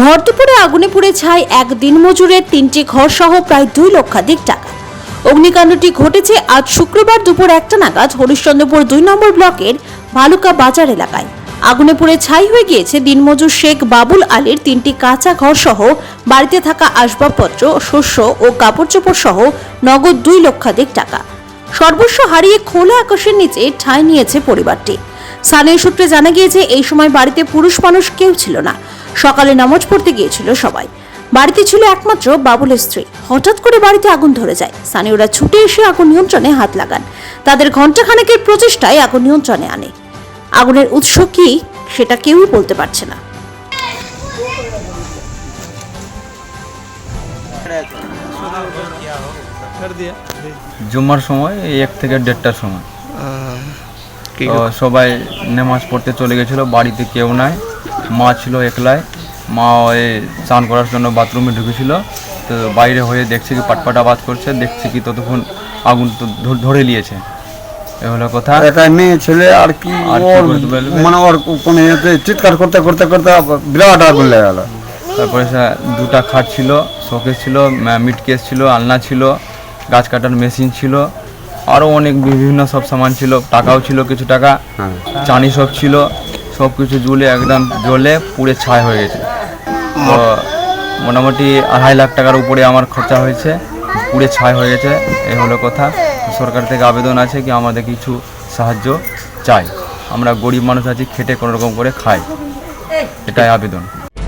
ভর দুপুরে আগুনে পুড়ে ছাই এক দিনমজুরের তিনটি ঘর সহ প্রায় দুই লক্ষাধিক টাকা। অগ্নিকাণ্ডটি ঘটেছে আজ শুক্রবার দুপুর একটা নাগাদ হরিশ্চন্দ্রপুর দুই নম্বর ব্লকের ভালুকা বাজার এলাকায়। আগুনে পুড়ে ছাই হয়ে গিয়েছে দিনমজুর শেখ বাবুল আলীর তিনটি কাঁচা ঘর সহ বাড়িতে থাকা আসবাবপত্র, শস্য ও কাপড় চোপড় সহ নগদ দুই লক্ষাধিক টাকা। সর্বস্ব হারিয়ে খোলা আকাশের নিচে ঠাঁই নিয়েছে পরিবারটি। স্থানীয় সূত্রে জানা গিয়েছে, এই সময় বাড়িতে পুরুষ মানুষ কেউ ছিল না। সকালে নামাজ পড়তে গিয়েছিল সবাই। বাড়িতে ছিল একমাত্র বাবুলের স্ত্রী। হঠাৎ করে বাড়িতে আগুন ধরে যায়। স্থানীয়রা ছুটে এসে আগুন নিয়ন্ত্রণে হাত লাগান। তাদের ঘণ্টাখানেকের প্রচেষ্টায় আগুন নিয়ন্ত্রণে আনে। আগুনের উৎস কি, সেটা কেউই বলতে পারছে না। জুম্মার সময় এই এক থেকে দেড়টার সময়। তো সবাই নামাজ পড়তে চলে গেছিল বাড়িতে কেউ নাই। মা ছিল একলাই। মা ওই স্নান করার জন্য বাথরুমে ঢুকেছিল। তো বাইরে হয়ে দেখছে কি পাটপাট আওয়াজ করছে দেখছে কি ততক্ষণ আগুন তো ধরে নিয়েছে। এ হলো কথা। একটা মেয়ে ছেলে আর কি? মানে ওর কোনো চিৎকার করতে করতে করতে বিরাট আগুন লেগে গেল। তারপরে দুটা খাট ছিল শোকেস ছিল মিট কেস ছিল আলনা ছিল গাছ কাটার মেশিন ছিল আরও অনেক বিভিন্ন সব সামান ছিল টাকাও ছিল কিছু টাকা হ্যাঁ। চানি সব ছিল সব কিছু জ্বলে একদম জ্বলে পুড়ে ছাই হয়ে গেছে। তো মোটামুটি আড়াই লাখ টাকার উপরে আমার খরচা হয়েছে পুড়ে ছাই হয়ে গেছে এই হলো কথা। সরকার থেকে আবেদন আছে কি আমাদের কিছু সাহায্য চাই। আমরা গরিব মানুষ আছি খেটে কোনো রকম করে খাই। এটাই আবেদন।